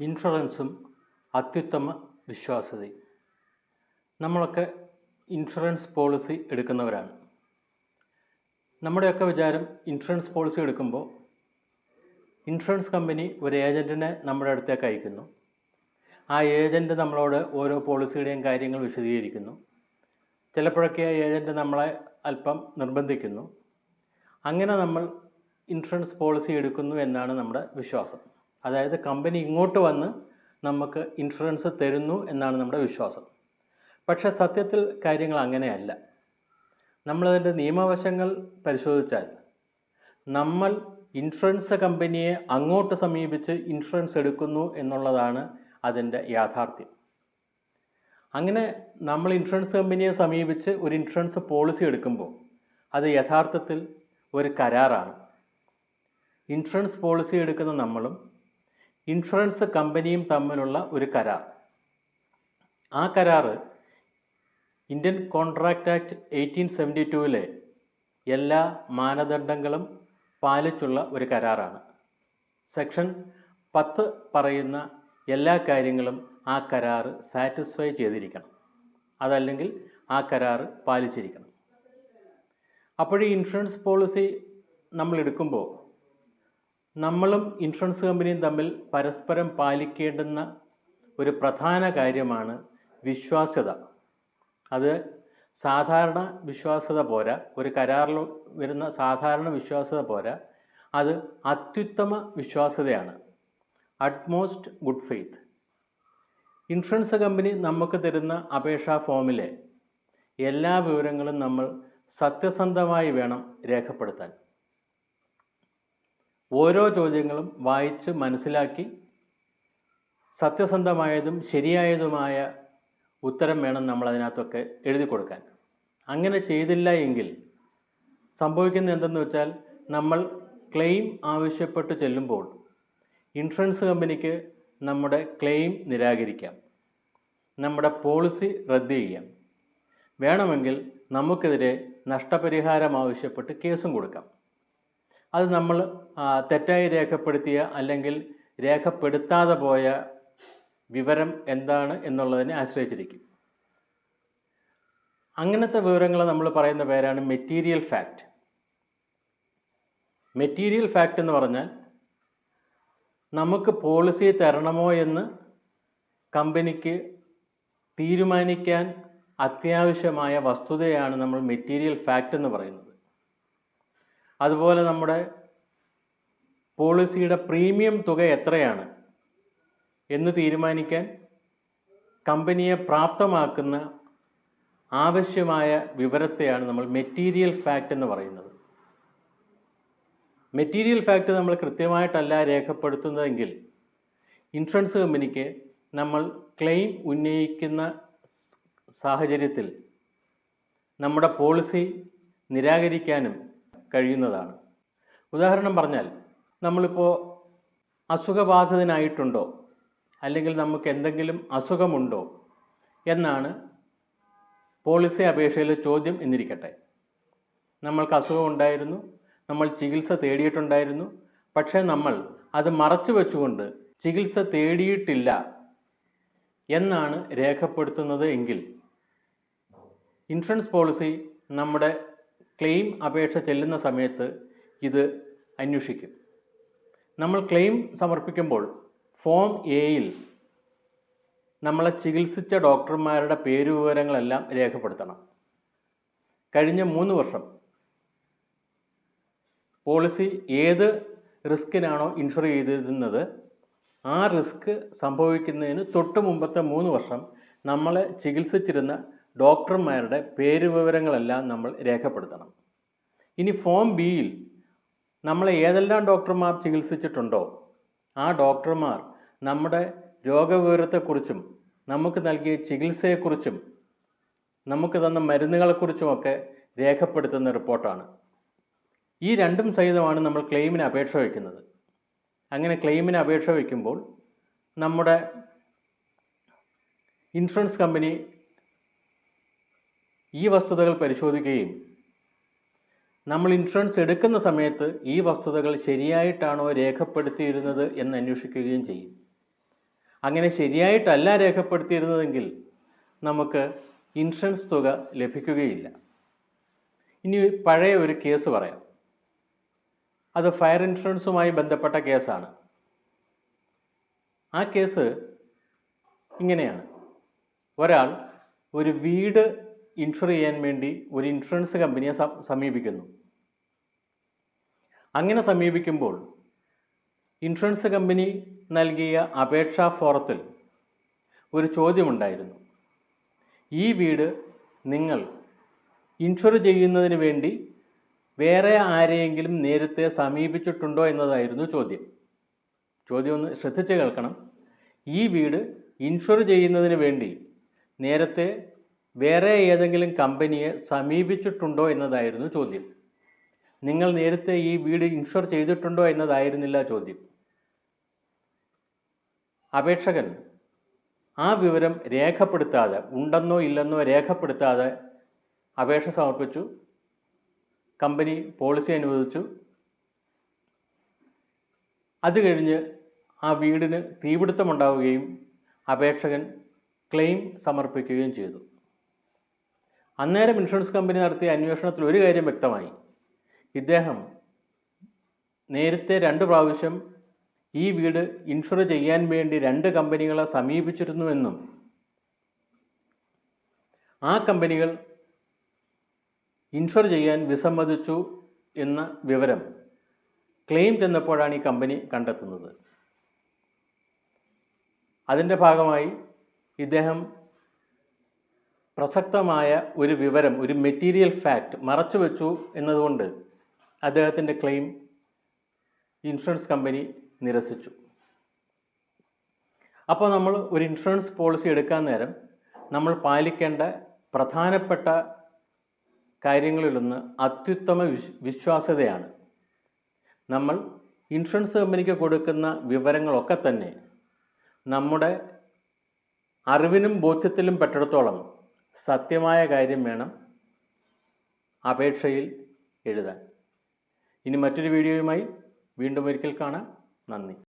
ഇൻഷുറൻസും അത്യുത്തമ വിശ്വാസ്യതയും. നമ്മളൊക്കെ ഇൻഷുറൻസ് പോളിസി എടുക്കുന്നവരാണ്. നമ്മുടെയൊക്കെ വിചാരം ഇൻഷുറൻസ് പോളിസി എടുക്കുമ്പോൾ ഇൻഷുറൻസ് കമ്പനി ഒരു ഏജന്റിനെ നമ്മുടെ അടുത്തേക്ക് അയക്കുന്നു. ആ ഏജന്റ് നമ്മളോട് ഓരോ പോളിസിയുടെയും കാര്യങ്ങൾ വിശദീകരിക്കുന്നു. ചിലപ്പോഴൊക്കെ ആ ഏജന്റ് നമ്മളെ അല്പം നിർബന്ധിക്കുന്നു. അങ്ങനെ നമ്മൾ ഇൻഷുറൻസ് പോളിസി എടുക്കുന്നു എന്നാണ് നമ്മുടെ വിശ്വാസം. അതായത് കമ്പനി ഇങ്ങോട്ട് വന്ന് നമുക്ക് ഇൻഷുറൻസ് തരുന്നു എന്നാണ് നമ്മുടെ വിശ്വാസം. പക്ഷേ സത്യത്തിൽ കാര്യങ്ങൾ അങ്ങനെയല്ല. നമ്മളതിന്റെ നിയമവശങ്ങൾ പരിശോധിച്ചാൽ നമ്മൾ ഇൻഷുറൻസ് കമ്പനിയെ അങ്ങോട്ട് സമീപിച്ച് ഇൻഷുറൻസ് എടുക്കുന്നു എന്നുള്ളതാണ് അതിന്റെ യാഥാർത്ഥ്യം. അങ്ങനെ നമ്മൾ ഇൻഷുറൻസ് കമ്പനിയെ സമീപിച്ച് ഒരു ഇൻഷുറൻസ് പോളിസി എടുക്കുമ്പോൾ അത് യഥാർത്ഥത്തിൽ ഒരു കരാറാണ്. ഇൻഷുറൻസ് പോളിസി എടുക്കുന്ന നമ്മളും ഇൻഷുറൻസ് കമ്പനിയും തമ്മിലുള്ള ഒരു കരാർ. ആ കരാർ Indian contract act eighteen seventy ടൂവിലെ എല്ലാ മാനദണ്ഡങ്ങളും പാലിച്ചുള്ള ഒരു കരാറാണ്. സെക്ഷൻ പത്ത് പറയുന്ന എല്ലാ കാര്യങ്ങളും ആ കരാർ സാറ്റിസ്ഫൈ ചെയ്തിരിക്കണം. അതല്ലെങ്കിൽ ആ കരാർ പാലിച്ചിരിക്കണം. അപ്പോൾ ഇൻഷുറൻസ് പോളിസി നമ്മൾ എടുക്കുമ്പോൾ നമ്മളും ഇൻഷുറൻസ് കമ്പനിയും തമ്മിൽ പരസ്പരം പാലിക്കേണ്ടുന്ന ഒരു പ്രധാന കാര്യമാണ് വിശ്വാസ്യത. അത് സാധാരണ വിശ്വാസ്യത പോരാ. ഒരു കരാറിൽ വരുന്ന സാധാരണ വിശ്വാസ്യത പോരാ. അത് അത്യുത്തമ വിശ്വാസ്യതയാണ്. Utmost good faith insurance company നമുക്ക് തരുന്ന അപേക്ഷാ ഫോമിലെ എല്ലാ വിവരങ്ങളും നമ്മൾ സത്യസന്ധമായി വേണം രേഖപ്പെടുത്താൻ. ഓരോ ചോദ്യങ്ങളും വായിച്ച് മനസ്സിലാക്കി സത്യസന്ധമായതും ശരിയായതുമായ ഉത്തരം വേണം നമ്മൾ അതിനകത്തൊക്കെ എഴുതി കൊടുക്കാൻ. അങ്ങനെ ചെയ്തില്ല എങ്കിൽ സംഭവിക്കുന്നത് എന്തെന്ന് വെച്ചാൽ നമ്മൾ ക്ലെയിം ആവശ്യപ്പെട്ട് ചെല്ലുമ്പോൾ ഇൻഷുറൻസ് കമ്പനിക്ക് നമ്മുടെ ക്ലെയിം നിരാകരിക്കാം. നമ്മുടെ പോളിസി റദ്ദ് ചെയ്യാം. വേണമെങ്കിൽ നമുക്കെതിരെ നഷ്ടപരിഹാരം ആവശ്യപ്പെട്ട് കേസും കൊടുക്കാം. അത് നമ്മൾ തെറ്റായി രേഖപ്പെടുത്തിയ അല്ലെങ്കിൽ രേഖപ്പെടുത്താതെ പോയ വിവരം എന്താണ് എന്നുള്ളതിനെ ആശ്രയിച്ചിരിക്കും. അങ്ങനത്തെ വിവരങ്ങൾ നമ്മൾ പറയുന്ന പേരാണ് മെറ്റീരിയൽ ഫാക്റ്റ് മെറ്റീരിയൽ ഫാക്റ്റ് എന്ന് പറഞ്ഞാൽ നമുക്ക് പോളിസി തരണമോ എന്ന് കമ്പനിക്ക് തീരുമാനിക്കാൻ അത്യാവശ്യമായ വസ്തുതയാണ് നമ്മൾ മെറ്റീരിയൽ ഫാക്റ്റ് എന്ന് പറയുന്നത്. അതുപോലെ നമ്മുടെ പോളിസിയുടെ പ്രീമിയം തുക എത്രയാണ് എന്ന് തീരുമാനിക്കാൻ കമ്പനിയെ പ്രാപ്തമാക്കുന്ന ആവശ്യമായ വിവരത്തെയാണ് നമ്മൾ മെറ്റീരിയൽ ഫാക്റ്റ് എന്ന് പറയുന്നത്. മെറ്റീരിയൽ ഫാക്റ്റ് നമ്മൾ കൃത്യമായിട്ടല്ല രേഖപ്പെടുത്തുന്നതെങ്കിൽ ഇൻഷുറൻസ് കമ്പനിക്ക് നമ്മൾ ക്ലെയിം ഉന്നയിക്കുന്ന സാഹചര്യത്തിൽ നമ്മുടെ പോളിസി നിരാകരിക്കാനും കഴിയുന്നതാണ്. ഉദാഹരണം പറഞ്ഞാൽ നമ്മളിപ്പോൾ അസുഖബാധിതനായിട്ടുണ്ടോ? അല്ലെങ്കിൽ നമുക്ക് എന്തെങ്കിലും അസുഖമുണ്ടോ? എന്നാണ് പോളിസി അപേക്ഷയിലെ ചോദ്യം എന്നിരിക്കട്ടെ. നമ്മൾക്ക് അസുഖം ഉണ്ടായിരുന്നു നമ്മൾ ചികിത്സ തേടിയിട്ടുണ്ടായിരുന്നു പക്ഷേ നമ്മൾ അത് മറച്ചു വെച്ചുകൊണ്ട് ചികിത്സ തേടിയിട്ടില്ല എന്നാണ് രേഖപ്പെടുത്തുന്നത് എങ്കിൽ ഇൻഷുറൻസ് പോളിസി നമ്മുടെ ക്ലെയിം അപേക്ഷ ചെല്ലുന്ന സമയത്ത് ഇത് അന്വേഷിക്കും. നമ്മൾ ക്ലെയിം സമർപ്പിക്കുമ്പോൾ ഫോം എയിൽ നമ്മളെ ചികിത്സിച്ച ഡോക്ടർമാരുടെ പേരുവിവരങ്ങളെല്ലാം രേഖപ്പെടുത്തണം. കഴിഞ്ഞ മൂന്ന് വർഷം പോളിസി ഏത് റിസ്കിനാണോ ഇൻഷുർ ചെയ്തിരുന്നത് ആ റിസ്ക് സംഭവിക്കുന്നതിന് തൊട്ട് മുമ്പത്തെ മൂന്ന് വർഷം നമ്മളെ ചികിത്സിച്ചിരുന്ന ഡോക്ടർമാരുടെ പേര് വിവരങ്ങളെല്ലാം നമ്മൾ രേഖപ്പെടുത്തണം. ഇനി ഫോം ബിയിൽ നമ്മളെ ഏതെല്ലാം ഡോക്ടർമാർ ചികിത്സിച്ചിട്ടുണ്ടോ ആ ഡോക്ടർമാർ നമ്മുടെ രോഗവിവരത്തെക്കുറിച്ചും നമുക്ക് നൽകിയ ചികിത്സയെക്കുറിച്ചും നമുക്ക് തന്ന മരുന്നുകളെക്കുറിച്ചുമൊക്കെ രേഖപ്പെടുത്തുന്ന റിപ്പോർട്ടാണ്. ഈ രണ്ടും സഹിതമാണ് നമ്മൾ ക്ലെയിമിന് അപേക്ഷ വയ്ക്കുന്നത്. അങ്ങനെ ക്ലെയിമിന് അപേക്ഷ വയ്ക്കുമ്പോൾ നമ്മുടെ ഇൻഷുറൻസ് കമ്പനി ഈ വസ്തുതകൾ പരിശോധിക്കുകയും നമ്മൾ ഇൻഷുറൻസ് എടുക്കുന്ന സമയത്ത് ഈ വസ്തുതകൾ ശരിയായിട്ടാണോ രേഖപ്പെടുത്തിയിരുന്നത് എന്ന് അന്വേഷിക്കുകയും ചെയ്യും. അങ്ങനെ ശരിയായിട്ടല്ല രേഖപ്പെടുത്തിയിരുന്നതെങ്കിൽ നമുക്ക് ഇൻഷുറൻസ് തുക ലഭിക്കുകയില്ല. ഇനി പഴയ ഒരു കേസ് പറയാം. അത് ഫയർ ഇൻഷുറൻസുമായി ബന്ധപ്പെട്ട കേസാണ്. ആ കേസ് ഇങ്ങനെയാണ്. ഒരാൾ ഒരു വീട് ഇൻഷുർ ചെയ്യാൻ വേണ്ടി ഒരു ഇൻഷുറൻസ് കമ്പനിയെ സമീപിക്കുന്നു. അങ്ങനെ സമീപിക്കുമ്പോൾ ഇൻഷുറൻസ് കമ്പനി നൽകിയ അപേക്ഷാ ഫോറത്തിൽ ഒരു ചോദ്യമുണ്ടായിരുന്നു. ഈ വീട് നിങ്ങൾ ഇൻഷുർ ചെയ്യുന്നതിന് വേണ്ടി വേറെ ആരെയെങ്കിലും നേരത്തെ സമീപിച്ചിട്ടുണ്ടോ എന്നതായിരുന്നു ചോദ്യം. ചോദ്യം ഒന്ന് ശ്രദ്ധിച്ച് കേൾക്കണം. ഈ വീട് ഇൻഷുർ ചെയ്യുന്നതിന് വേണ്ടി നേരത്തെ വേറെ ഏതെങ്കിലും കമ്പനിയെ സമീപിച്ചിട്ടുണ്ടോ എന്നതായിരുന്നു ചോദ്യം. നിങ്ങൾ നേരത്തെ ഈ വീട് ഇൻഷുർ ചെയ്തിട്ടുണ്ടോ എന്നതായിരുന്നില്ല ചോദ്യം. അപേക്ഷകൻ ആ വിവരം രേഖപ്പെടുത്താതെ ഉണ്ടെന്നോ ഇല്ലെന്നോ രേഖപ്പെടുത്താതെ അപേക്ഷ സമർപ്പിച്ചു. കമ്പനി പോളിസി അനുവദിച്ചു. അത് കഴിഞ്ഞ് ആ വീടിന് തീപിടുത്തമുണ്ടാവുകയും അപേക്ഷകൻ ക്ലെയിം സമർപ്പിക്കുകയും ചെയ്തു. അന്നേരം ഇൻഷുറൻസ് കമ്പനി നടത്തിയ അന്വേഷണത്തിൽ ഒരു കാര്യം വ്യക്തമായി. ഇദ്ദേഹം നേരത്തെ രണ്ട് പ്രാവശ്യം ഈ വീട് ഇൻഷുർ ചെയ്യാൻ വേണ്ടി രണ്ട് കമ്പനികളെ സമീപിച്ചിരുന്നുവെന്നും ആ കമ്പനികൾ ഇൻഷുർ ചെയ്യാൻ വിസമ്മതിച്ചു എന്ന വിവരം ക്ലെയിം ചെന്നപ്പോഴാണ് ഈ കമ്പനി കണ്ടെത്തുന്നത്. അതിന്റെ ഭാഗമായി ഇദ്ദേഹം പ്രസക്തമായ ഒരു വിവരം ഒരു മെറ്റീരിയൽ ഫാക്റ്റ് മറച്ചു വെച്ചു എന്നതുകൊണ്ട് അദ്ദേഹത്തിന്റെ ക്ലെയിം ഇൻഷുറൻസ് കമ്പനി നിരസിച്ചു. അപ്പോൾ നമ്മൾ ഒരു ഇൻഷുറൻസ് പോളിസി എടുക്കാൻ നേരം നമ്മൾ പാലിക്കേണ്ട പ്രധാനപ്പെട്ട കാര്യങ്ങളിലൊന്ന് അത്യുത്തമ വിശ് വിശ്വാസ്യതയാണ്. നമ്മൾ ഇൻഷുറൻസ് കമ്പനിക്ക് കൊടുക്കുന്ന വിവരങ്ങളൊക്കെ തന്നെ നമ്മുടെ അറിവിനും ബോധ്യത്തിലും പെട്ടിടത്തോളം സത്യമായ കാര്യം വേണം അപേക്ഷയിൽ എഴുതാൻ. ഇനി മറ്റൊരു വീഡിയോയുമായി വീണ്ടും ഒരിക്കൽ കാണാം. നന്ദി.